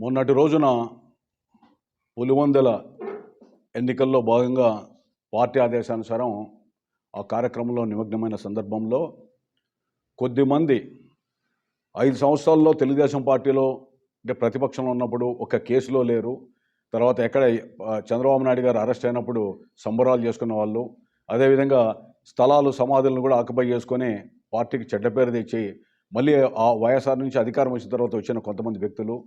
మొన్నటి రోజున పులివందల ఎన్నికల్లో భాగంగా పార్టీ ఆదేశానుసారం ఆ కార్యక్రమంలో నిమగ్నమైన సందర్భంలో కొద్దిమంది ఐదు సంవత్సరాల్లో తెలుగుదేశం పార్టీలో అంటే ప్రతిపక్షంలో ఉన్నప్పుడు ఒక కేసులో లేరు. తర్వాత ఎక్కడ చంద్రబాబు నాయుడు గారు అరెస్ట్ అయినప్పుడు సంబరాలు చేసుకున్న వాళ్ళు అదేవిధంగా స్థలాలు సమాధులను కూడా ఆక్యుపై చేసుకొని పార్టీకి చెడ్డ పేరు తెచ్చి మళ్ళీ ఆ వైఎస్ఆర్ నుంచి అధికారం వచ్చిన తర్వాత వచ్చిన కొంతమంది వ్యక్తులు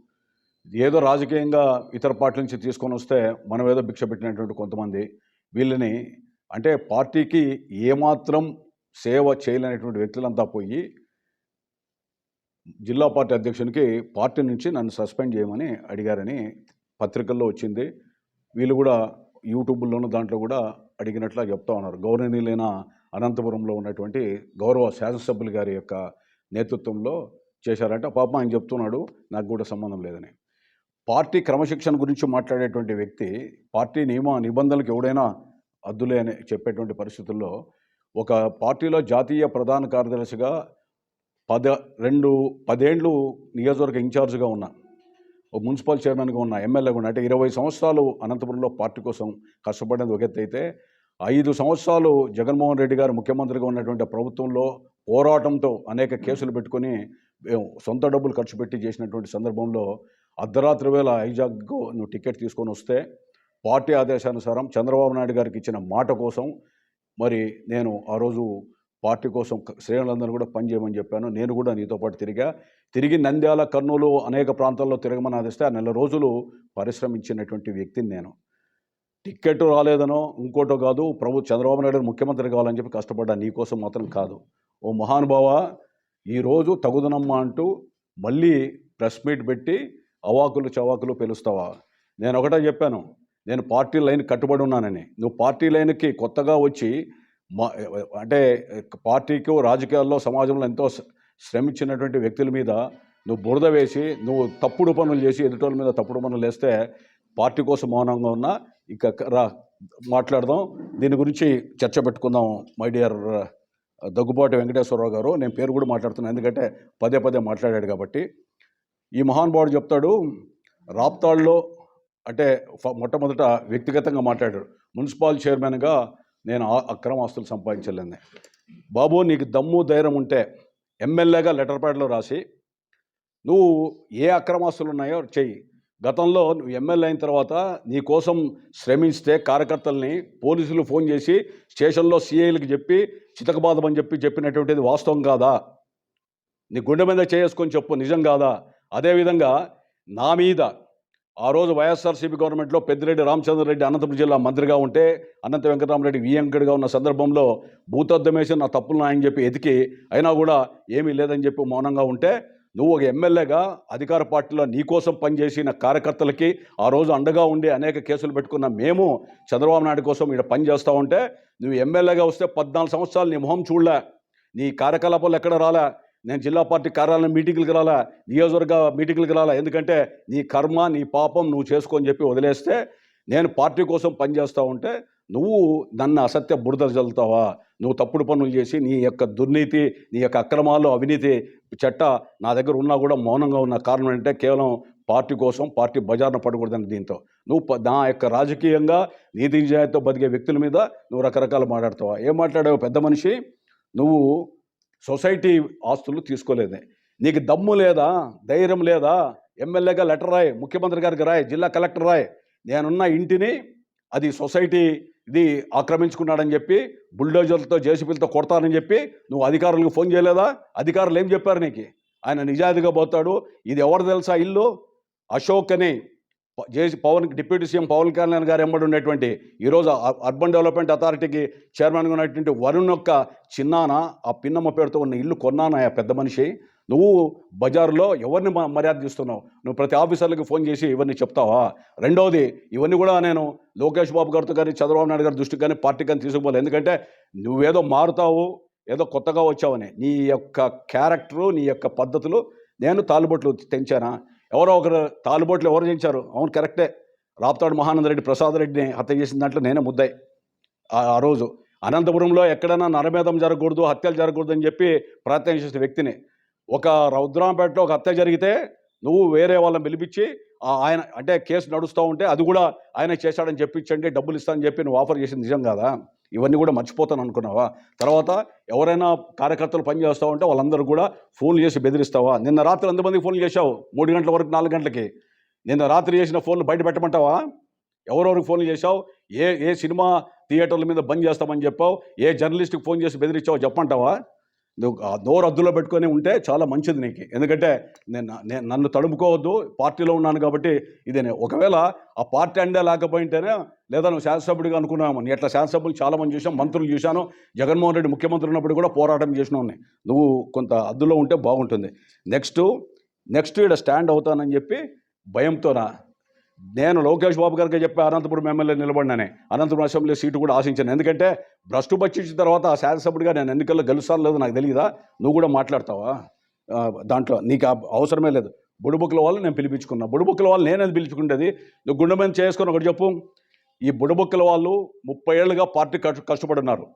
ఏదో రాజకీయంగా ఇతర పార్టీల నుంచి తీసుకొని వస్తే మనం ఏదో భిక్ష పెట్టినటువంటి కొంతమంది వీళ్ళని అంటే పార్టీకి ఏమాత్రం సేవ చేయలేనటువంటి వ్యక్తులంతా పోయి జిల్లా పార్టీ అధ్యక్షునికి పార్టీ నుంచి నన్ను సస్పెండ్ చేయమని అడిగారని పత్రికల్లో వచ్చింది. వీళ్ళు కూడా యూట్యూబ్లోనూ దాంట్లో కూడా అడిగినట్లుగా చెప్తా ఉన్నారు. గౌరవనీయులైన అనంతపురంలో ఉన్నటువంటి గౌరవ శాసనసభ్యులు గారి యొక్క నేతృత్వంలో చేశారంటే. పాపం ఆయన చెప్తున్నాడు నాకు కూడా సంబంధం లేదని. పార్టీ క్రమశిక్షణ గురించి మాట్లాడేటువంటి వ్యక్తి పార్టీ నియమ నిబంధనలకు ఎవడైనా అద్దులే అని చెప్పేటువంటి పరిస్థితుల్లో ఒక పార్టీలో జాతీయ ప్రధాన కార్యదర్శిగా పద రెండు పదేండ్లు నియోజకవర్గ ఇన్ఛార్జ్గా ఉన్న ఒక మున్సిపల్ చైర్మన్గా ఉన్న ఎమ్మెల్యేగా ఉన్న అంటే ఇరవై సంవత్సరాలు అనంతపురంలో పార్టీ కోసం కష్టపడేది ఒక ఎత్తు అయితే ఐదు సంవత్సరాలు జగన్మోహన్ రెడ్డి గారు ముఖ్యమంత్రిగా ఉన్నటువంటి ప్రభుత్వంలో పోరాటంతో అనేక కేసులు పెట్టుకొని సొంత డబ్బులు ఖర్చు పెట్టి చేసినటువంటి సందర్భంలో అర్ధరాత్రి వేళ ఐజాగ్కు నువ్వు టికెట్ తీసుకొని వస్తే పార్టీ ఆదేశానుసారం చంద్రబాబు నాయుడు గారికి ఇచ్చిన మాట కోసం మరి నేను ఆ రోజు పార్టీ కోసం శ్రేణులందరూ కూడా పనిచేయమని చెప్పాను. నేను కూడా నీతో పాటు తిరిగా. తిరిగి నంద్యాల కర్నూలు అనేక ప్రాంతాల్లో తిరగమని ఆదిస్తే ఆ నెల రోజులు పరిశ్రమించినటువంటి వ్యక్తిని నేను. టిక్కెట్ రాలేదనో ఇంకోటో కాదు ప్రభు చంద్రబాబు నాయుడు ముఖ్యమంత్రి కావాలని చెప్పి కష్టపడ్డా నీకోసం మాత్రం కాదు. ఓ మహానుభావ ఈరోజు తగుదనమ్మా అంటూ మళ్ళీ ప్రెస్ మీట్ పెట్టి అవాకులు చవాకులు పిలుస్తావా? నేను ఒకటే చెప్పాను నేను పార్టీ లైన్ కట్టుబడి ఉన్నానని. నువ్వు పార్టీ లైన్కి కొత్తగా వచ్చి మా అంటే పార్టీకి రాజకీయాల్లో సమాజంలో ఎంతో శ్రమించినటువంటి వ్యక్తుల మీద నువ్వు బురద వేసి నువ్వు తప్పుడు పనులు చేసి ఎదుటోళ్ళ మీద తప్పుడు పనులు వేస్తే పార్టీ కోసం మౌనంగా ఉన్నా ఇక రా మాట్లాడదాం. దీని గురించి చర్చ పెట్టుకుందాం మై డియర్ దగ్గుబాటి వెంకటేశ్వరరావు గారు. నేను పేరు కూడా మాట్లాడుతున్నాను ఎందుకంటే పదే పదే మాట్లాడాడు కాబట్టి. ఈ మహానుభావుడు చెప్తాడు రాప్తాడులో అంటే మొట్టమొదట వ్యక్తిగతంగా మాట్లాడాడు. మున్సిపల్ చైర్మన్గా నేను ఆ- అక్రమ ఆస్తులు సంపాదించలేని. బాబు నీకు దమ్ము ధైర్యం ఉంటే ఎమ్మెల్యేగా లెటర్ ప్యాడ్లో రాసి నువ్వు ఏ అక్రమాస్తులు ఉన్నాయో చెయ్యి. గతంలో నువ్వు ఎమ్మెల్యే అయిన తర్వాత నీ కోసం శ్రమిస్తే కార్యకర్తల్ని పోలీసులు ఫోన్ చేసి స్టేషన్లో సీఐలకు చెప్పి చితకబాదమని చెప్పి చెప్పినటువంటిది వాస్తవం కాదా? నీ గుండె మీద చేసుకొని చెప్పు నిజం కాదా? అదేవిధంగా నా మీద ఆ రోజు వైఎస్ఆర్సీపీ గవర్నమెంట్లో పెద్దిరెడ్డి రామచంద్రరెడ్డి అనంతపురం జిల్లా మంత్రిగా ఉంటే అనంత వెంకటరామరెడ్డి వియంకడిగా ఉన్న సందర్భంలో భూతద్దమేసి నా తప్పులు ఆయన చెప్పి ఎతికి అయినా కూడా ఏమీ లేదని చెప్పి మౌనంగా ఉంటే నువ్వు ఒక ఎమ్మెల్యేగా అధికార పార్టీలో నీకోసం పనిచేసిన కార్యకర్తలకి ఆ రోజు అండగా ఉండి అనేక కేసులు పెట్టుకున్న మేము చంద్రబాబు నాయుడు కోసం ఇక్కడ పని చేస్తూ ఉంటే నువ్వు ఎమ్మెల్యేగా వస్తే పద్నాలుగు సంవత్సరాలు నీ మొహం చూడలే. నీ కార్యకలాపాలు ఎక్కడ రాలే? నేను జిల్లా పార్టీ కార్యాలయం మీటింగ్లకు రాలా నియోజకవర్గ మీటింగ్లకు రాలా. ఎందుకంటే నీ కర్మ నీ పాపం నువ్వు చేసుకొని చెప్పి వదిలేస్తే నేను పార్టీ కోసం పనిచేస్తూ ఉంటే నువ్వు నన్ను అసత్య బురద చల్లుతావా నువ్వు తప్పుడు పనులు చేసి నీ యొక్క దుర్నీతి నీ యొక్క అక్రమాలు అవినీతి చట్ట నా దగ్గర ఉన్నా కూడా మౌనంగా ఉన్న కారణం ఏంటంటే కేవలం పార్టీ కోసం పార్టీ బజార్న పడకూడదని దీంతో. నువ్వు నా యొక్క రాజకీయంగా నీతి నిజాయితీతో బతికే వ్యక్తుల మీద నువ్వు రకరకాలు మాట్లాడతావా? ఏం మాట్లాడావు పెద్ద మనిషి? నువ్వు సొసైటీ ఆస్తులు తీసుకోలేదే. నీకు దమ్ము లేదా? ధైర్యం లేదా? ఎమ్మెల్యేగా లెటర్ రాయ్ ముఖ్యమంత్రి గారికి రాయ్ జిల్లా కలెక్టర్ రాయ్. నేనున్న ఇంటిని అది సొసైటీ ఇది ఆక్రమించుకున్నాడని చెప్పి బుల్డోజర్లతో జేసీబీలతో కొడతానని చెప్పి నువ్వు అధికారులకు ఫోన్ చేయలేదా? అధికారులు ఏం చెప్పారు నీకు? ఆయన నిజాయితీగా పోతాడు. ఇది ఎవరు తెలుసా ఇల్లు? అశోక్ అని JC Pavan deputy CM Pavan Kalyan గారు ఎంబడి ఉండేటువంటి ఈరోజు అర్బన్ డెవలప్మెంట్ అథారిటీకి చైర్మన్గా ఉన్నటువంటి వరుణ్ యొక్క చిన్నాన ఆ పిన్నమ్మ పేరుతో ఉన్న ఇల్లు కొన్నాను ఆ పెద్ద మనిషి? నువ్వు బజారులో ఎవరిని మర్యాద చేస్తున్నావు నువ్వు ప్రతి ఆఫీసర్లకు ఫోన్ చేసి ఇవన్నీ చెప్తావా? రెండవది ఇవన్నీ కూడా నేను లోకేష్ బాబు గారితో కానీ చంద్రబాబు నాయుడు గారి దృష్టికి కానీ పార్టీ కానీ తీసుకుపోలేదు ఎందుకంటే నువ్వేదో మారుతావు ఏదో కొత్తగా వచ్చావని. నీ యొక్క క్యారెక్టరు నీ యొక్క పద్ధతులు నేను తాలుబొట్లు తెంచానా? ఎవరో ఒకరు తాలుబోట్లు ఎవరు చేయించారు? అవును కరెక్టే. రాప్తాడు మహానందరెడ్డి ప్రసాద్ రెడ్డిని హత్య చేసిన దాంట్లో నేనే ముద్దాయి. ఆ- రోజు అనంతపురంలో ఎక్కడైనా నరమేధం జరగకూడదు హత్యలు జరగకూడదు అని చెప్పి ప్రయత్నం చేసిన వ్యక్తిని. ఒక రౌద్రాంపేటలో ఒక హత్య జరిగితే నువ్వు వేరే వాళ్ళని పిలిపించి ఆ ఆయన అంటే కేసు నడుస్తూ ఉంటే అది కూడా ఆయన చేశాడని చెప్పించండి డబ్బులు ఇస్తానని చెప్పి నువ్వు ఆఫర్ చేసింది నిజం కాదా? ఇవన్నీ కూడా మర్చిపోతాను అనుకున్నావా? తర్వాత ఎవరైనా కార్యకర్తలు పని చేస్తూ ఉంటే వాళ్ళందరూ కూడా ఫోన్లు చేసి బెదిరిస్తావా? నిన్న రాత్రి ఎంతమందికి ఫోన్లు చేశావు? మూడు గంటల వరకు నాలుగు గంటలకి. నిన్న రాత్రి చేసిన ఫోన్లు బయట పెట్టమంటావా? ఎవరెవరికి ఫోన్లు చేశావు? ఏ ఏ సినిమా థియేటర్ల మీద బంద్ చేస్తామని చెప్పావు? ఏ జర్నలిస్ట్కి ఫోన్ చేసి బెదిరించావు చెప్పంటావా నోరు అద్దులో పెట్టుకొని ఉంటే చాలా మంచిది నీకు. ఎందుకంటే నేను నేను నన్ను తడుముకోవద్దు పార్టీలో ఉన్నాను కాబట్టి ఇదే ఒకవేళ ఆ పార్టీ అండే లేకపోయింటేనే లేదా నువ్వు శాసనసభ్యుడిగా అనుకున్నాము నీ ఎట్లా శాసనసభ్యులు చాలా మంది చూసాం మంత్రులు చూశాను జగన్మోహన్ రెడ్డి ముఖ్యమంత్రి ఉన్నప్పుడు కూడా పోరాటం చేసిన నువ్వు కొంత అద్దులో ఉంటే బాగుంటుంది. నెక్స్ట్ నెక్స్ట్ ఇక్కడ స్టాండ్ అవుతానని చెప్పి భయంతోనా నేను లోకేష్ బాబు గారికి చెప్పి అనంతపురం ఎమ్మెల్యే నిలబడినానే. అనంతపురం అసెంబ్లీ సీటు కూడా ఆశించాను. ఎందుకంటే భ్రష్టు పచ్చించిన తర్వాత ఆ శాసనసభ్యుడిగా నేను ఎన్నికల్లో గెలుస్తాను లేదు నాకు తెలియదా నువ్వు కూడా మాట్లాడతావా? దాంట్లో నీకు అవసరమే లేదు. బుడుబుక్కుల వాళ్ళు నేను పిలిపించుకున్నా. బుడుబుక్కుల వాళ్ళు నేనేది పిలుచుకుంటేది నువ్వు గుండె చేసుకుని ఒకటి చెప్పు. ఈ బుడబుక్కల వాళ్ళు ముప్పై ఏళ్ళుగా పార్టీ కష్ట కష్టపడున్నారు.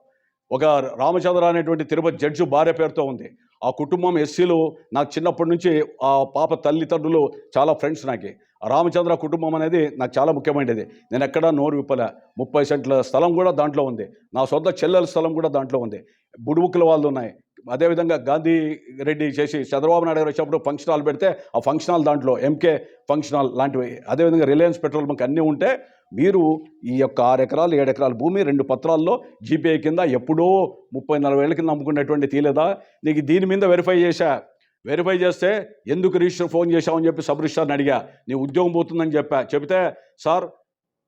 ఒక రామచంద్ర అనేటువంటి తిరుపతి జడ్జి భార్య పేరుతో ఉంది. ఆ కుటుంబం ఎస్సీలు నాకు చిన్నప్పటి నుంచి ఆ పాప తల్లిదండ్రులు చాలా ఫ్రెండ్స్ నాకు. రామచంద్ర కుటుంబం అనేది నాకు చాలా ముఖ్యమైనది. నేను ఎక్కడా నోరు విప్పలే. ముప్పై సెంట్ల స్థలం కూడా దాంట్లో ఉంది. నా సొంత చెల్లెల స్థలం కూడా దాంట్లో ఉంది. బుడుబుక్కుల వాళ్ళు ఉన్నాయి. అదేవిధంగా గాంధీ రెడ్డి చేసి చంద్రబాబు నాయుడు గారు వచ్చినప్పుడు ఫంక్షన్ హాల్ పెడితే ఆ ఫంక్షన్ హాల్ దాంట్లో ఎంకే ఫంక్షన్ హాల్ లాంటివి. అదేవిధంగా రిలయన్స్ పెట్రోల్ బంక్ అన్నీ ఉంటే మీరు ఈ యొక్క ఆరు ఎకరాలు ఏడు ఎకరాల భూమి రెండు పత్రాల్లో జీపీఐ కింద ఎప్పుడో ముప్పై నలభై ఏళ్ళ కింద అమ్ముకునేటువంటి తీలేదా? నీకు దీని మీద వెరిఫై చేశా. వెరిఫై చేస్తే ఎందుకు రిజిస్టర్ ఫోన్ చేశావని చెప్పి సబ్ రిజిస్టర్ని అడిగా. నీ ఉద్యోగం పోతుందని చెప్పా. చెబితే సార్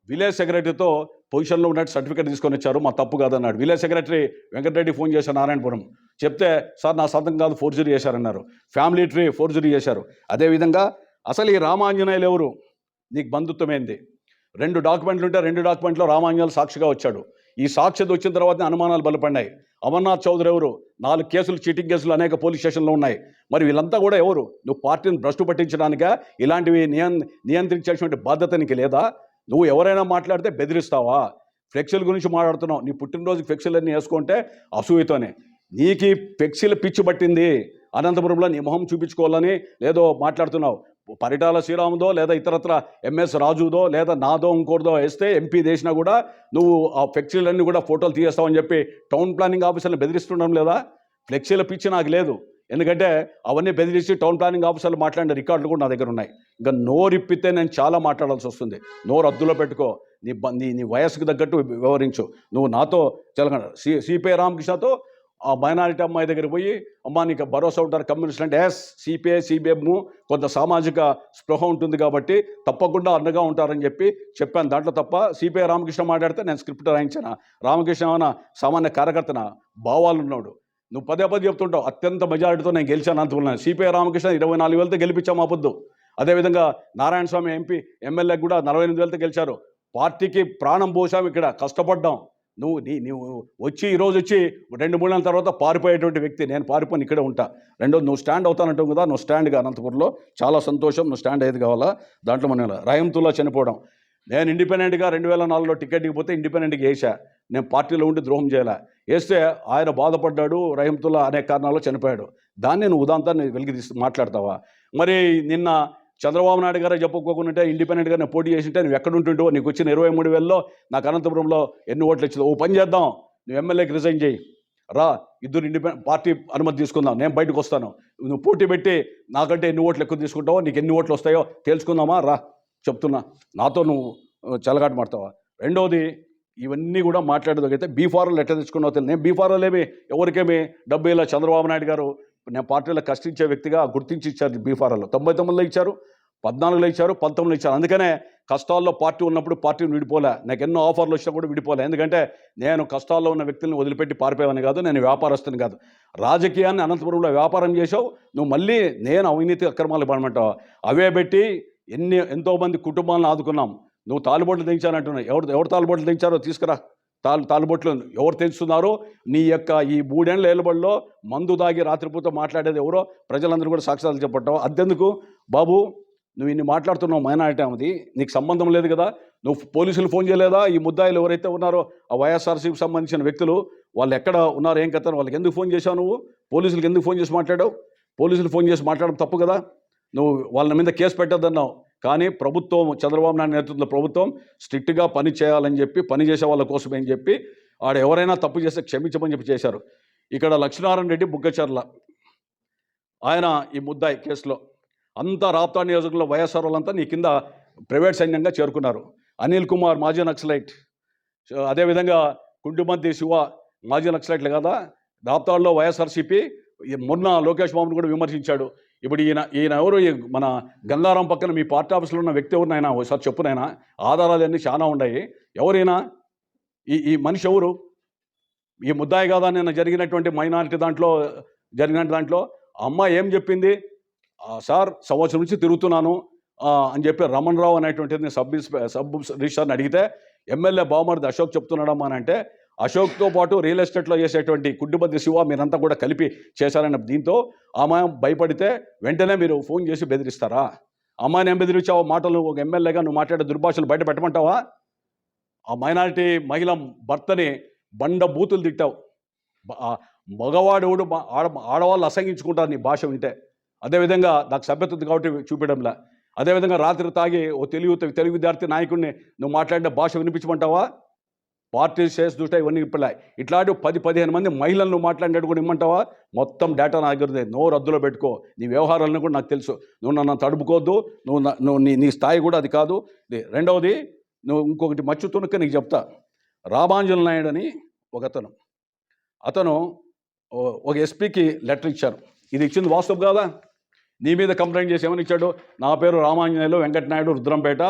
విలేజ్ సెక్రటరీతో పొజిషన్లో ఉన్నట్టు సర్టిఫికేట్ తీసుకొని వచ్చారు మా తప్పు కాదన్నాడు. విలేజ్ సెక్రటరీ వెంకటరెడ్డి ఫోన్ చేశారు నారాయణపురం. చెప్తే సార్ నా సొంతం కాదు ఫోర్జరీ చేశారన్నారు. ఫ్యామిలీ ట్రీ ఫోర్జరీ చేశారు. అదేవిధంగా అసలు ఈ రామాంజనేయులు ఎవరు? నీకు బంధుత్వమైంది? రెండు డాక్యుమెంట్లు ఉంటే రెండు డాక్యుమెంట్లో రామాంజనేయులు సాక్షిగా వచ్చాడు. ఈ సాక్షి వచ్చిన తర్వాత అనుమానాలు బలపడినాయి అమర్నాథ్ చౌదరి ఎవరు? నాలుగు కేసులు చీటింగ్ కేసులు అనేక పోలీస్ స్టేషన్లో ఉన్నాయి. మరి వీళ్ళంతా కూడా ఎవరు? నువ్వు పార్టీని భ్రష్టు పట్టించడానిక? ఇలాంటివి నియం నియంత్రించేటువంటి బాధ్యత నీకు లేదా? నువ్వు ఎవరైనా మాట్లాడితే బెదిరిస్తావా? ఫ్లెక్సీల గురించి మాట్లాడుతున్నావు. నీ పుట్టినరోజు ఫ్లెక్సీలన్నీ వేసుకుంటే అసూయతోనే. నీకు ఈ ఫ్లెక్సీల పిచ్చి పట్టింది. అనంతపురంలో నీ మొహం చూపించుకోవాలని లేదో మాట్లాడుతున్నావు. పరిటాల శ్రీరాముదో లేదా ఇతరత్ర ఎంఎస్ రాజుదో లేదా నాదో ఇంకోటిదో వేస్తే ఎంపీ చేసినా కూడా నువ్వు ఆ ఫ్లెక్సీలన్నీ కూడా ఫోటోలు తీయేస్తావని చెప్పి టౌన్ ప్లానింగ్ ఆఫీసర్ని బెదిరిస్తుండడం లేదా? ఫ్లెక్సీల పిచ్చి నాకు లేదు. ఎందుకంటే అవన్నీ బెదిరించి టౌన్ ప్లానింగ్ ఆఫీసర్లు మాట్లాడిన రికార్డులు కూడా నా దగ్గర ఉన్నాయి. ఇంకా నోరు ఇప్పితే నేను చాలా మాట్లాడాల్సి వస్తుంది. నోరు అద్దులో పెట్టుకో. నీ నీ నీ వయసుకు తగ్గట్టు వివరించు. నువ్వు నాతో తెలంగాణ సి సిపిఐ రామకృష్ణతో ఆ మైనారిటీ అమ్మాయి దగ్గర పోయి అమ్మా నీకు భరోసా ఉంటారు కమ్యూనిస్ట్ అంటే. ఎస్ సిపిఐ సిబిఎం కొంత సామాజిక స్పృహ ఉంటుంది కాబట్టి తప్పకుండా అండగా ఉంటారని చెప్పి చెప్పాను. దాంట్లో తప్ప సిపిఐ రామకృష్ణ మాట్లాడితే నేను స్క్రిప్ట్ రాయించాను? రామకృష్ణ ఏమన్నా సామాన్య కార్యకర్తన? భావాలు ఉన్నాడు. నువ్వు పదే పదే చెప్తుంటావు. అత్యంత మెజారిటీతో నేను గెలిచాను అనుకున్నాను సిపిఐ రామకృష్ణ ఇరవై నాలుగు వేలతో గెలిపించాము అబద్దు అదేవిధంగా నారాయణ స్వామి ఎంపీ ఎమ్మెల్యే కూడా నలభై ఎనిమిది వేలతో గెలిచారు. పార్టీకి ప్రాణం పోసాం ఇక్కడ. కష్టపడ్డాం. నువ్వు నీ నువ్వు వచ్చి ఈరోజు వచ్చి రెండు మూడు నెలల తర్వాత పారిపోయేటువంటి వ్యక్తి నేను పారిపోయి ఇక్కడే ఉంటా. రెండోది నువ్వు స్టాండ్ అవుతానంటావు కదా నువ్వు స్టాండ్గా అనంతపురంలో చాలా సంతోషం నువ్వు స్టాండ్ అయ్యేది కావాలా? దాంట్లో మనం రయంతుల్లో చనిపోవడం. నేను ఇండిపెండెంట్గా రెండు వేల నాలుగులో టికెట్ ఇవ్వకపోతే ఇండిపెండెంట్గా వేసా. నేను పార్టీలో ఉండి ద్రోహం చేయాలా? వేస్తే ఆయన బాధపడ్డాడు రహింతుల్లా అనే కారణాల్లో చనిపోయాడు. దాన్ని నువ్వు ఉదాంతాన్ని వెలిగి తీసి మాట్లాడతావా? మరి నిన్న చంద్రబాబు నాయుడు గారు చెప్పుకోకుండా ఇండిపెండెంట్గా నేను పోటీ చేసింటే నువ్వు ఎక్కడ ఉంటుంటో నీకు వచ్చిన ఇరవై మూడు వేలలో నాకు అనంతపురంలో ఎన్ని ఓట్లు ఇచ్చిందో. ఓ పని చేద్దాం. నువ్వు ఎమ్మెల్యేకి రిజైన్ చేయి. రా ఇద్దరు ఇండిపెండెంట్ పార్టీ అనుమతి తీసుకుందాం. నేను బయటకు వస్తాను. నువ్వు పోటీ పెట్టి నాకంటే ఎన్ని ఓట్లు ఎక్కువ తీసుకుంటావో నీకు ఎన్ని ఓట్లు వస్తాయో తెలుసుకుందామా? రా చెప్తున్నా. నాతో నువ్వు ఆ, మాడతావా? రెండవది ఇవన్నీ కూడా మాట్లాడేదైతే బీఫారాలు ఎట్లా తెచ్చుకున్నావు తెలియదు నేను బీఫారాలు ఏమి ఎవరికేమి డబ్బు ఇలా చంద్రబాబు నాయుడు గారు. నేను పార్టీలో కష్టించే వ్యక్తిగా గుర్తించి ఇచ్చారు బీఫారాలో తొంభై తొమ్మిదిలో ఇచ్చారు పద్నాలుగులో ఇచ్చారు పంతొమ్మిదిలో ఇచ్చారు. అందుకనే కష్టాల్లో పార్టీ ఉన్నప్పుడు పార్టీని విడిపోలే. నాకు ఎన్నో ఆఫర్లు వచ్చినా కూడా విడిపోలే. ఎందుకంటే నేను కష్టాల్లో ఉన్న వ్యక్తులను వదిలిపెట్టి పారిపోయావని కాదు నేను వ్యాపారస్తుని కాదు. రాజకీయాన్ని అనంతపురంలో వ్యాపారం చేసావు నువ్వు మళ్ళీ నేను అవినీతి అక్రమాలు పడమంటావు అవే పెట్టి ఎన్ని ఎంతోమంది కుటుంబాలను ఆదుకున్నాం. నువ్వు తాలిబోట్లు దించానంటున్నావు ఎవరు ఎవరు తాలిబోట్లు దించారో తీసుకురా. తాలు తాలుబొట్లు ఎవరు తెలుస్తున్నారో నీ యొక్క ఈ మూడేళ్ళ ఏలుబడిలో మందు దాగి రాత్రిపూట మాట్లాడేది ఎవరో ప్రజలందరూ కూడా సాక్ష్యాలు చెప్పటం. అద్దెందుకు? బాబు నువ్వు ఇన్ని మాట్లాడుతున్నావు మైనారిటీ అది నీకు సంబంధం లేదు కదా నువ్వు పోలీసులు ఫోన్ చేయలేదా? ఈ ముద్దాయిలు ఎవరైతే ఉన్నారో ఆ వైఎస్ఆర్సీకి సంబంధించిన వ్యక్తులు వాళ్ళు ఎక్కడ ఉన్నారు ఏం కథ వాళ్ళకి ఎందుకు ఫోన్ చేశావు నువ్వు? పోలీసులకు ఎందుకు ఫోన్ చేసి మాట్లాడావు? పోలీసులు ఫోన్ చేసి మాట్లాడడం తప్పు కదా? నువ్వు వాళ్ళ మీద కేసు పెట్టద్దన్నావు. కానీ ప్రభుత్వం చంద్రబాబు నాయుడు నేతృత్వంలో ప్రభుత్వం స్ట్రిక్ట్గా పని చేయాలని చెప్పి పని చేసే వాళ్ళ కోసం అని చెప్పి ఆడ ఎవరైనా తప్పు చేస్తే క్షమించమని చెప్పి చేశారు. ఇక్కడ లక్ష్మీనారాయణ రెడ్డి బుగ్గచర్ల. ఆయన ఈ ముద్దాయి కేసులో అంతా రాప్తా నియోజకవర్గంలో వైఎస్ఆర్ వాళ్ళంతా నీ కింద ప్రైవేట్ సైన్యంగా చేరుకున్నారు. అనిల్ కుమార్ మాజీ నక్సలైట్. అదేవిధంగా కుంటుమంతి శివ మాజీ నక్సలైట్లు కదా రాప్తాడులో వైఎస్ఆర్సీపీ మొన్న లోకేష్ బాబును కూడా విమర్శించాడు. ఇప్పుడు ఈయన ఈయన ఎవరు? ఈ మన గంధారం పక్కన మీ పార్టీ ఆఫీస్లో ఉన్న వ్యక్తి ఎవరినైనా? ఒకసారి చెప్పునైనా? ఆధారాలు అన్నీ చాలా ఉన్నాయి. ఎవరైనా? ఈ ఈ మనిషి ఎవరు? ఈ ముద్దాయి కాదా నిన్న జరిగినటువంటి మైనారిటీ దాంట్లో జరిగిన దాంట్లో? అమ్మ అమ్మాయి ఏం చెప్పింది? సార్ సంవత్సరం నుంచి తిరుగుతున్నాను. అని చెప్పి రమణ్ రావు అనేటువంటిది సబ్ ఇన్స్పె సబ్ రిజిస్టర్ని అడిగితే ఎమ్మెల్యే బావమరిది అశోక్ చెప్తున్నాడమ్మా అని అంటే అశోక్తో పాటు రియల్ ఎస్టేట్లో చేసేటువంటి కుడ్డుబద్ది శివ మీరంతా కూడా కలిపి చేశారన్న దీంతో ఆమె భయపడితే వెంటనే మీరు ఫోన్ చేసి బెదిరిస్తారా? అమ్మాయిని ఏం బెదిరించావు? మాటలు ఒక ఎమ్మెల్యేగా నువ్వు మాట్లాడే దుర్భాషలు బయట పెట్టమంటావా? ఆ మైనారిటీ మహిళ భర్తని బండ బూతులు తిట్టావు. మగవాడు ఆడ ఆడవాళ్ళు అసహించుకుంటారు నీ భాష వింటే. అదేవిధంగా నాకు సభ్యత ఉంది కాబట్టి చూపించడంలా. అదేవిధంగా రాత్రి తాగి ఓ తెలుగు తెలుగు విద్యార్థి నాయకుడిని నువ్వు మాట్లాడిన భాష వినిపించమంటావా? పార్టీ షేర్స్ చూస్తే ఇవన్నీ ఇప్పలే ఇట్లాంటి పది పదిహేను మంది మహిళలను నువ్వు మాట్లాడినట్టు కూడా ఇమ్మంటావా? మొత్తం డేటా నా దగ్గర నో రద్దులో పెట్టుకో. నీ వ్యవహారాలను కూడా నాకు తెలుసు. నువ్వు నన్ను తడుపుకోవద్దు. నువ్వు నా- నువ్వు నీ నీ స్థాయి కూడా అది కాదు. రెండవది నువ్వు ఇంకొకటి మచ్చు తునుక నీకు చెప్తా. రామాంజన నాయుడు అని ఒక అతను. అతను ఒక ఎస్పీకి లెటర్ ఇచ్చారు. ఇది ఇచ్చింది వాస్తవం కాదా? నీ మీద కంప్లైంట్ చేసి ఏమని ఇచ్చాడు? నా పేరు రామాంజనేయులు వెంకటనాయుడు రుద్రంపేట.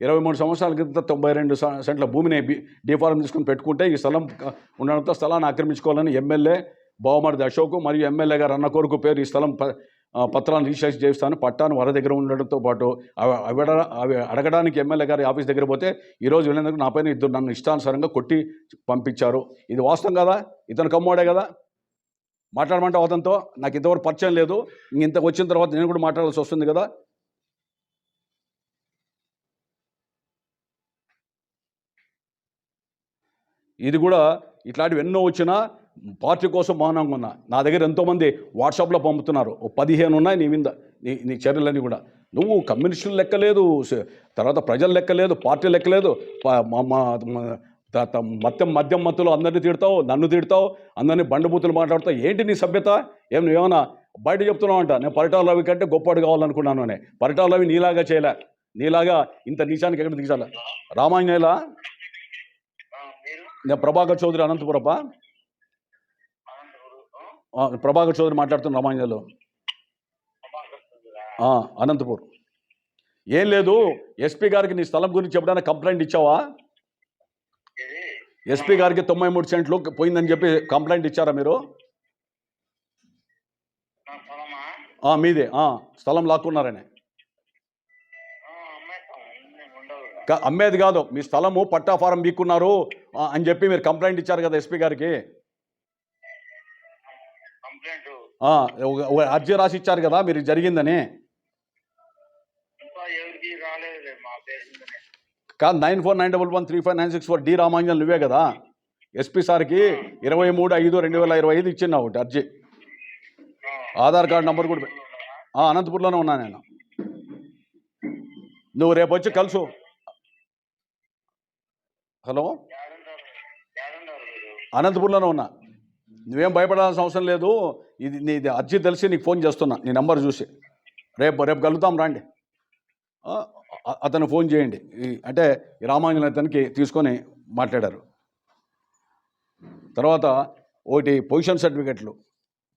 ఇరవై మూడు సంవత్సరాల క్రితం తొంభై రెండు సెంట్ల భూమిని బి డిఫారం తీసుకుని పెట్టుకుంటే ఈ స్థలం ఉండడంతో స్థలాన్ని ఆక్రమించుకోవాలని ఎమ్మెల్యే బావమరిది అశోక్ మరియు ఎమ్మెల్యే గారు అన్న కోరుకు పేరు ఈ స్థలం ప- రీసెర్చ్ చేస్తాను పట్టాను వర దగ్గర ఉండడంతో పాటు అవి అవి అవి అడగడానికి ఎమ్మెల్యే గారి ఆఫీస్ దగ్గర పోతే ఈరోజు వెళ్ళినందుకు నా పైన ఇద్దరు నన్ను ఇష్టానుసారంగా కొట్టి పంపించారు. ఇది వాస్తవం కదా? ఇతను కమ్మోడే కదా? మాట్లాడమంటే అవతంతో నాకు ఇంతవరకు పరిచయం లేదు. ఇంక ఇంతకు వచ్చిన తర్వాత నేను కూడా మాట్లాడాల్సి వస్తుంది కదా? ఇది కూడా ఇట్లాంటివి ఎన్నో వచ్చినా పార్టీ కోసం మౌనంగా ఉన్నా. నా దగ్గర ఎంతోమంది వాట్సాప్లో పంపుతున్నారు. ఓ పదిహేను ఉన్నాయి నీ మీద నీ నీ చర్యలన్నీ కూడా. నువ్వు కమ్యూనిస్టులు లెక్కలేదు తర్వాత ప్రజలు లెక్కలేదు పార్టీ లెక్కలేదు మా- మా- త- మద్యం మద్యం మత్తులో అందరినీ తిడతావు నన్ను తిడతావు అందరినీ బండబూతులు మాట్లాడతావు. ఏంటి నీ సభ్యత? ఏం నువ్వేమన్నా బయట చెప్తున్నావు అంట నేను పరిటాల రవి కంటే గొప్పవాడు కావాలనుకున్నాను అని. పరిటాల రవి నీలాగా చేయలే. నీలాగా ఇంత నీచానికి ఎక్కడ దిగించాలి రామాంజనేయుల నేను ప్రభాకర్ చౌదరి అనంతపురప్ప ప్రభాకర్ చౌదరి మాట్లాడుతున్న ఆ, అనంతపూర్. ఏం లేదు ఎస్పీ గారికి నీ స్థలం గురించి చెప్పడానికి కంప్లైంట్ ఇచ్చావా? ఎస్పీ గారికి తొంభై మూడు సెంట్లు పోయిందని చెప్పి కంప్లైంట్ ఇచ్చారా మీరు? మీదే స్థలం లాక్కున్నారని. అమ్మేది కాదు మీ స్థలము పట్టా ఫారం బీక్కున్నారు అని చెప్పి మీరు కంప్లైంట్ ఇచ్చారు కదా ఎస్పీ గారికి? అర్జీ రాసి ఇచ్చారు కదా మీరు జరిగిందని. కాదు nine four nine double one three five nine six four D Ramanjan నువ్వే కదా? ఎస్పీ సార్కి ఇరవై మూడు ఐదు రెండు వేల ఇరవై ఐదు ఇచ్చిన ఒకటి అర్జీ. ఆధార్ కార్డు నంబర్ కూడా అనంతపూర్లోనే ఉన్నా నేను. నువ్వు రేపు వచ్చి కలుసు. హలో? అనంతపూర్లోనే ఉన్నా. నువ్వేం భయపడాల్సిన అవసరం లేదు. ఇది నీ అర్జీ తెలిసి నీకు ఫోన్ చేస్తున్నా. నీ నంబర్ చూసి. రేపు రేపు కలుగుతాం రండి. అతను ఫోన్ చేయండి. అంటే రామాంజన అతనికి తీసుకొని మాట్లాడారు. తర్వాత ఒకటి పొజిషన్ సర్టిఫికెట్లు.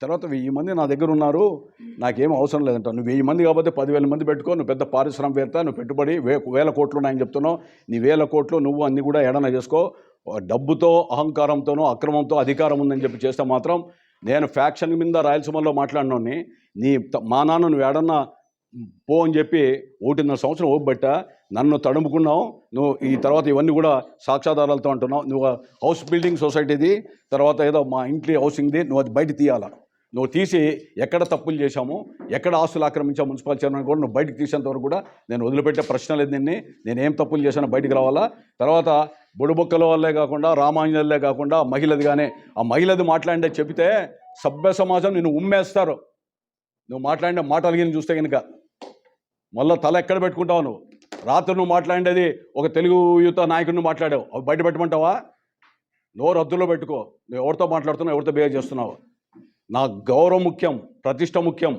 తర్వాత వెయ్యి మంది నా దగ్గర ఉన్నారు. నాకేం అవసరం లేదంట. నువ్వు వెయ్యి మంది కాబట్టి పదివేల మంది పెట్టుకో. నువ్వు పెద్ద పారిశ్రామికవేత్త. నువ్వు పెట్టుబడి వే వేల కోట్లు ఉన్నాయని చెప్తున్నావు. నీ వేల కోట్లు నువ్వు అన్ని కూడా ఎడన చేసుకో. డబ్బుతో అహంకారంతోనో అక్రమంతో అధికారం ఉందని చెప్పి చేస్తే మాత్రం నేను ఫ్యాక్షన్ మీద రాయలసీమలో మాట్లాడినోని నీ మా నాన్న నువ్వు ఏడన్నా పో అని చెప్పి ఒకటిన్నర సంవత్సరం ఓపెట్ట నన్ను తడుముకున్నావు నువ్వు ఈ తర్వాత ఇవన్నీ కూడా సాక్ష్యాధారాలతో అంటున్నావు నువ్వు హౌస్ బిల్డింగ్ సొసైటీది తర్వాత ఏదో మా ఇంట్లో హౌసింగ్ది నువ్వు అది బయట తీయాలా? నువ్వు తీసి ఎక్కడ తప్పులు చేశాము ఎక్కడ ఆస్తులు ఆక్రమించావు మున్సిపల్ చైర్మన్ కూడా నువ్వు బయటకు తీసేంత వరకు కూడా నేను వదిలిపెట్టే ప్రశ్న లేదు నిన్ను. నేను ఏం తప్పులు చేశానో బయటికి రావాలా? తర్వాత బుడుబొక్కల వల్లే కాకుండా రామాంజనులే కాకుండా మహిళది కానీ ఆ మహిళది మాట్లాడే చెబితే సభ్య సమాజం నిన్ను ఉమ్మేస్తారు. నువ్వు మాట్లాడిన మాటలు గిని చూస్తే కనుక మళ్ళీ తల ఎక్కడ పెట్టుకుంటావు నువ్వు? రాత్రి నువ్వు మాట్లాడేది ఒక తెలుగు యువత నాయకుడిని మాట్లాడావు. అవి బయట పెట్టమంటావా? నోరు అద్దులో పెట్టుకో. నువ్వు ఎవరితో మాట్లాడుతున్నావు ఎవరితో బిహేవ్ చేస్తున్నావు? నా గౌరవం ముఖ్యం ప్రతిష్ట ముఖ్యం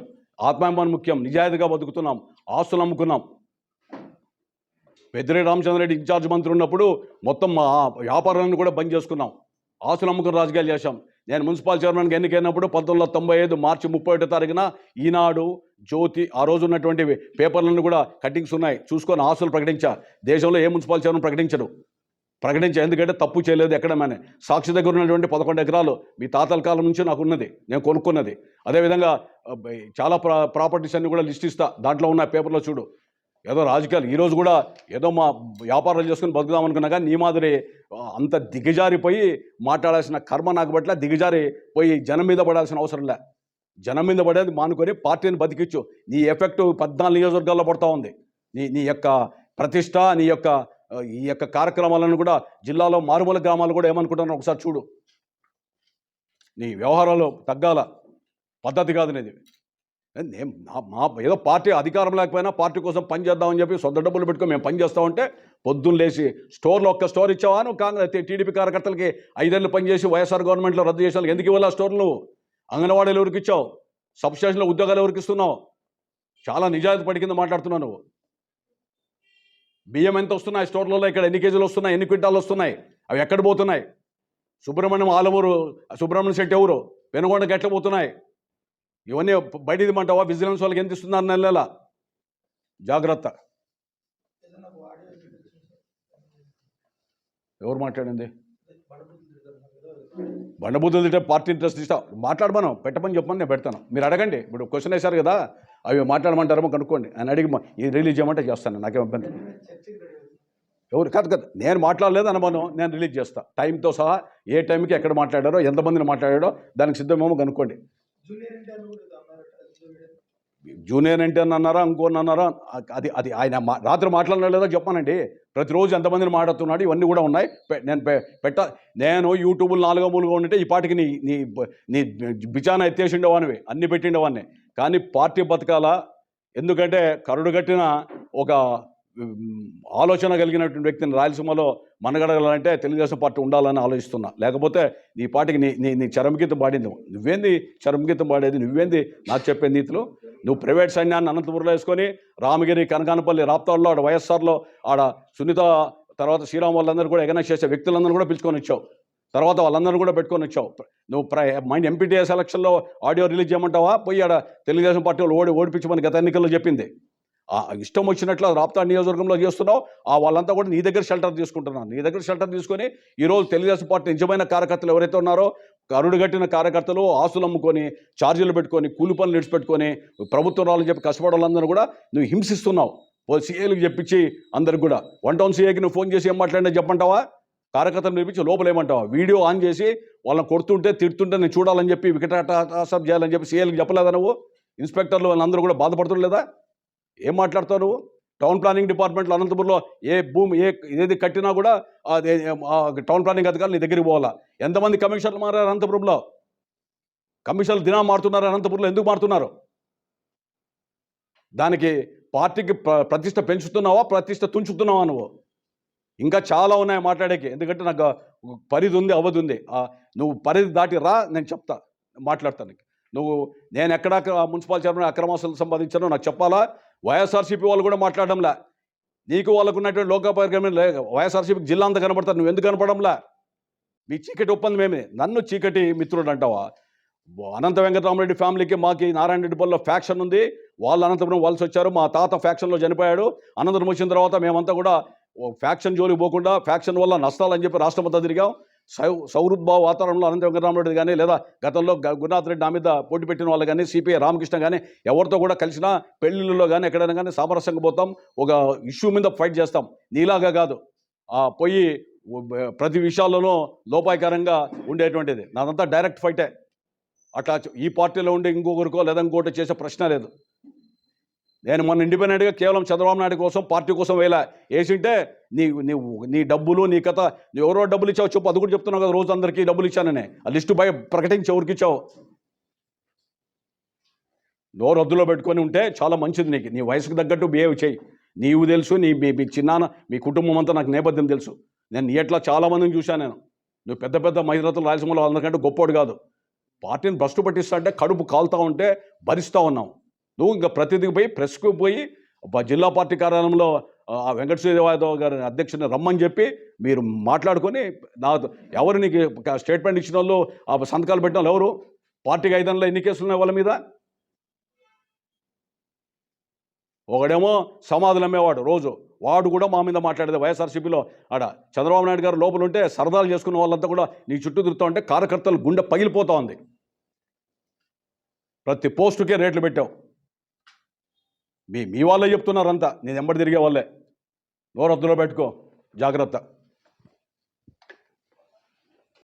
ఆత్మాభిమానం ముఖ్యం నిజాయితీగా బతుకుతున్నాం ఆస్తులు అమ్ముకున్నాం. పెద్దిరెడ్డి రామచంద్రరెడ్డి ఇన్ఛార్జ్ మంత్రి ఉన్నప్పుడు మొత్తం మా వ్యాపారాలను కూడా బంద్ చేసుకున్నాం. ఆస్తులు అమ్ముకుని రాజకీయాలు చేశాం. నేను మున్సిపల్ చైర్మన్గా ఎన్నికైనప్పుడు పంతొమ్మిది వందల తొంభై ఐదు మార్చి ముప్పై ఒకటో తారీఖున ఈనాడు జ్యోతి ఆ రోజు ఉన్నటువంటి పేపర్లను కూడా కట్టింగ్స్ ఉన్నాయి. చూసుకొని ఆస్తులు ప్రకటించా. దేశంలో ఏ మున్సిపల్ చైర్మన్ ప్రకటించరు ప్రకటించే ఎందుకంటే తప్పు చేయలేదు ఎక్కడ మన. సాక్షి దగ్గర ఉన్నటువంటి పదకొండు ఎకరాలు మీ తాతల కాలం నుంచి నాకు ఉన్నది. నేను కొనుక్కున్నది. అదేవిధంగా చాలా ప్రా ప్రాపర్టీస్ అన్ని కూడా లిస్ట్ ఇస్తా. దాంట్లో ఉన్న పేపర్లో చూడు. ఏదో రాజకీయాలు. ఈరోజు కూడా ఏదో మా వ్యాపారాలు చేసుకుని బతుకుదాం అనుకున్నా కానీ నీ మాదిరి అంత దిగజారిపోయి మాట్లాడాల్సిన కర్మ నాకు పట్ల దిగజారి పోయి జనం మీద పడాల్సిన అవసరం లే. జనం మీద పడేది మానుకొని పార్టీని బతికిచ్చు. నీ ఎఫెక్ట్ పద్నాలుగు నియోజకవర్గాల్లో పడతా ఉంది. నీ నీ యొక్క ప్రతిష్ట నీ యొక్క ఈ యొక్క కార్యక్రమాలను కూడా జిల్లాలో మారుమూల గ్రామాలు కూడా ఏమనుకుంటున్నారో ఒకసారి చూడు నీ వ్యవహారాలు తగ్గాల పద్ధతి కాదు అనేది నేను మా- ఏదో పార్టీ అధికారం లేకపోయినా పార్టీ కోసం పని చేద్దామని చెప్పి సొంత డబ్బులు పెట్టుకో మేము పని చేస్తామంటే పొద్దున్న లేచి స్టోర్లో ఒక్క స్టోర్ ఇచ్చావాను కాంగ్రెస్ టీడీపీ కార్యకర్తలకి ఐదేళ్ళు పనిచేసి వైఎస్ఆర్ గవర్నమెంట్లో రద్దు చేసిన వాళ్ళకి ఎందుకు ఇవ్వాలి ఆ స్టోర్లు నువ్వు అంగన్వాడీలు ఎవరికి ఇచ్చావు సబ్ స్టేషన్లో ఉద్యోగాలు ఎవరికి ఇస్తున్నావు చాలా నిజాయితీ పడి కింద మాట్లాడుతున్నావు నువ్వు బియ్యం ఎంత వస్తున్నాయి స్టోర్లలో? ఇక్కడ ఎన్ని కేజీలు వస్తున్నాయి? ఎన్ని క్వింటాలు వస్తున్నాయి? అవి ఎక్కడ పోతున్నాయి? సుబ్రహ్మణ్యం ఆలమూరు సుబ్రహ్మణ్యం శెట్టి ఎవరు? పెనుగొండకి ఎట్లా పోతున్నాయి? ఇవన్నీ బయట ఇదిమంటావా విజిలెన్స్ వాళ్ళకి ఎంత ఇస్తున్నారు నెల నెల? జాగ్రత్త. ఎవరు మాట్లాడింది? బండబూతులు తింటే పార్టీ ఇంట్రెస్ట్ ఇస్తా. మాట్లాడమను పెట్టమని చెప్పమని నేను పెడతాను. మీరు అడగండి. ఇప్పుడు క్వశ్చన్ వేశారు కదా. అవి మాట్లాడమంటారేమో కనుక్కోండి. అని అడిగి ఈ ఇది రిలీజ్ చేయమంటే చేస్తాను నాకేం ఇబ్బంది ఎవరు? కాదు కదా. నేను మాట్లాడలేదు అనమను నేను రిలీజ్ చేస్తా. టైంతో సహా ఏ టైంకి ఎక్కడ మాట్లాడారో ఎంతమందిని మాట్లాడారో దానికి సిద్ధమేమో కనుక్కోండి. జూనియర్ ఎన్టీఆర్ అని అంటే అన్నారా ఇంకోని అన్నారా? అది అది ఆయన మా- రాత్రి మాట్లాడలేదో చెప్పానండి. ప్రతిరోజు ఎంతమందిని మాట్లాడుతున్నాడు ఇవన్నీ కూడా ఉన్నాయి. పె- నేను పె- పెట్ట నేను యూట్యూబ్లో నాలుగో మూలుగా ఉంటే ఈ పాటికి నీ నీ నీ బిచాన ఎత్తేసిండేవానివి అన్ని పెట్టిండేవాన్ని. కానీ పార్టీ బతకాల. ఎందుకంటే కరుడు కట్టిన ఒక ఆలోచన కలిగినటువంటి వ్యక్తిని రాయలసీమలో మనగడగలంటే తెలుగుదేశం పార్టీ ఉండాలని ఆలోచిస్తున్నా. లేకపోతే నీ పార్టీకి నీ నీ నీ చరమగీతం పాడింది. నువ్వేంది చరమగీతం పాడేది? నువ్వేంది నాకు చెప్పే నీతిలో? నువ్వు ప్రైవేట్ సైన్యాన్ని అనంతపురంలో వేసుకొని రామగిరి కనకానపల్లి రాప్తాడులో ఆడ వైఎస్ఆర్లో ఆడ సునీత తర్వాత శ్రీరామ్ వాళ్ళందరూ కూడా ఎగనెక్ట్ చేసే వ్యక్తులందరూ కూడా పిలుచుకొని వచ్చావు. తర్వాత వాళ్ళందరూ కూడా పెట్టుకొని వచ్చావు. నువ్వు ప్ర మైండ్ ఎంపీటీఎస్ ఎలక్షన్లో ఆడియో రిలీజ్ చేయమంటావా? పోయి ఆడ తెలుగుదేశం పార్టీ వాళ్ళు ఓడి ఓడిపించమని గత ఎన్నికల్లో చెప్పింది. ఆ ఇష్టం వచ్చినట్లు రాప్తా నియోజకవర్గంలో చేస్తున్నావు. ఆ వాళ్ళంతా కూడా నీ దగ్గర షెల్టర్ తీసుకుంటున్నారు. నీ దగ్గర షెల్టర్ తీసుకొని ఈరోజు తెలుగుదేశం పార్టీ నిజమైన కార్యకర్తలు ఎవరైతే ఉన్నారో కరుడుగట్టిన కార్యకర్తలు ఆస్తులు అమ్ముకొని ఛార్జీలు పెట్టుకొని కూలి పనులు ఇడిచిపెట్టుకొని ప్రభుత్వం రావాలని చెప్పి కష్టపడే వాళ్ళందరూ కూడా నువ్వు హింసిస్తున్నావు. సీఏలకు చెప్పించి అందరికి కూడా. వన్ టౌన్ సీఏకి నువ్వు ఫోన్ చేసి ఏం మాట్లాడినా చెప్పంటావా కార్యకర్తలు నిర్మించి లోపలేమంటావు? వీడియో ఆన్ చేసి వాళ్ళని కొడుతుంటే తిడుతుంటే నేను చూడాలని చెప్పి వికటాటాసప్ చేయాలని చెప్పి సీఎల్కి చెప్పలేదా నువ్వు? ఇన్స్పెక్టర్లు వాళ్ళందరూ కూడా బాధపడుతుండలేదా ఏం మాట్లాడతావు నువ్వు? టౌన్ ప్లానింగ్ డిపార్ట్మెంట్లో అనంతపురంలో ఏ భూమి ఏ ఏది కట్టినా కూడా టౌన్ ప్లానింగ్ అధికారులు నీ దగ్గరికి పోవాలా? ఎంతమంది కమిషనర్లు మారారు అనంతపురంలో? కమిషన్లు దినా మారుతున్నారు అనంతపురంలో ఎందుకు మారుతున్నారు? దానికి పార్టీకి ప్రతిష్ట పెంచుతున్నావా? ప్రతిష్ట తుంచుతున్నావా నువ్వు? ఇంకా చాలా ఉన్నాయి మాట్లాడేకి. ఎందుకంటే నాకు పరిధి ఉంది అవధి ఉంది. నువ్వు పరిధి దాటి రా నేను చెప్తా మాట్లాడతాను నువ్వు నేను ఎక్కడ మున్సిపల్ చైర్మన్ అక్రమాసులు సంపాదించానో నాకు చెప్పాలా? వైఎస్ఆర్సీపీ వాళ్ళు కూడా మాట్లాడడంలే. నీకు వాళ్ళకు ఉన్నటువంటి లోకోపయోగమైన వైఎస్ఆర్సీపీకి జిల్లా అంతా కనపడతారు నువ్వు ఎందుకు కనపడంలా మీ చీకటి ఒప్పందం ఏమి? నన్ను చీకటి మిత్రుడు అంటావా? అనంత వెంకటరామరెడ్డి ఫ్యామిలీకి మాకి నారాయణ రెడ్డి పల్లెలో ఫ్యాక్షన్ ఉంది. వాళ్ళు అనంతపురం వలస వచ్చారు మా తాత ఫ్యాక్షన్లో చనిపోయాడు. అనంతరం వచ్చిన తర్వాత మేమంతా కూడా ఫ్యాక్షన్ జోలికి పోకుండా ఫ్యాక్షన్ వల్ల నష్టాలని చెప్పి రాష్ట్రమంతా తిరిగాం. సౌ సౌహృద్భావ వాతావరణంలో అనంత వెంకటరామరెడ్డి కానీ లేదా గతంలో గురునాథ్ రెడ్డి నా మీద పోటీ పెట్టిన వాళ్ళు కానీ సిపిఐ రామకృష్ణ కానీ ఎవరితో కూడా కలిసినా పెళ్ళిళ్ళలో కానీ ఎక్కడైనా కానీ సామరస్యంగా పోతాం. ఒక ఇష్యూ మీద ఫైట్ చేస్తాం. నీలాగా కాదు. ఆ పోయి ప్రతి విషయాల్లోనూ లోపాయకరంగా ఉండేటువంటిది. నాదంతా డైరెక్ట్ ఫైటే. అట్లా ఈ పార్టీలో ఉండే ఇంకొకరికో లేదా ఇంకోటి చేసే ప్రశ్న లేదు. నేను మొన్న ఇండిపెండెంట్గా కేవలం చంద్రబాబు నాయుడు కోసం పార్టీ కోసం వేలా వేసింటే నీ నీ నీ డబ్బులు నీ కథ నువ్వు ఎవరో డబ్బులు ఇచ్చావు చెప్పు అది కూడా చెప్తున్నావు కదా రోజు అందరికీ డబ్బులు ఇచ్చానని ఆ లిస్టు బయ ప్రకటించి ఎవరికి ఇచ్చావు? నోరు రద్దులో పెట్టుకొని ఉంటే చాలా మంచిది నీకు. నీ వయసుకు తగ్గట్టు బిహేవ్ చేయి. నీవు తెలుసు నీ మీ మీ చిన్నాన్న మీ కుటుంబం అంతా నాకు నేపథ్యం తెలుసు. నేను నీ ఎట్లా చాలామందిని చూశాను నేను. నువ్వు పెద్ద పెద్ద మైదరతులు రాయలసీమలో అందరికంటే గొప్పోడు కాదు. పార్టీని భ్రష్టు పట్టిస్తా అంటే కడుపు కాలుతా ఉంటే భరిస్తూ ఉన్నావు. నువ్వు ఇంకా ప్రతిదికి పోయి ప్రెస్కు పోయి జిల్లా పార్టీ కార్యాలయంలో ఆ వెంకట శ్రీదేవాదవ్ గారి అధ్యక్షుని రమ్మని చెప్పి మీరు మాట్లాడుకొని నా ఎవరు నీకు స్టేట్మెంట్ ఇచ్చిన వాళ్ళు ఆ సంతకాలు పెట్టిన వాళ్ళు ఎవరు? పార్టీకి ఐదంలో ఎన్ని కేసులు ఉన్నాయి వాళ్ళ మీద? ఒకడేమో సమాధులు అమ్మేవాడు రోజు. వాడు కూడా మా మీద మాట్లాడేది వైఎస్ఆర్సీపీలో. ఆడ చంద్రబాబు నాయుడు గారు లోపల ఉంటే సరదాలు చేసుకున్న వాళ్ళంతా కూడా నీ చుట్టూ తిరుగుతూ ఉంటే కార్యకర్తలు గుండె పగిలిపోతూ ఉంది. ప్రతి పోస్టుకే రేట్లు పెట్టావు. మీ మీ వాళ్ళే చెప్తున్నారంతా. నేను ఎంబడి తిరిగే వాళ్ళే. నోరద్దులో పెట్టుకో. జాగ్రత్త.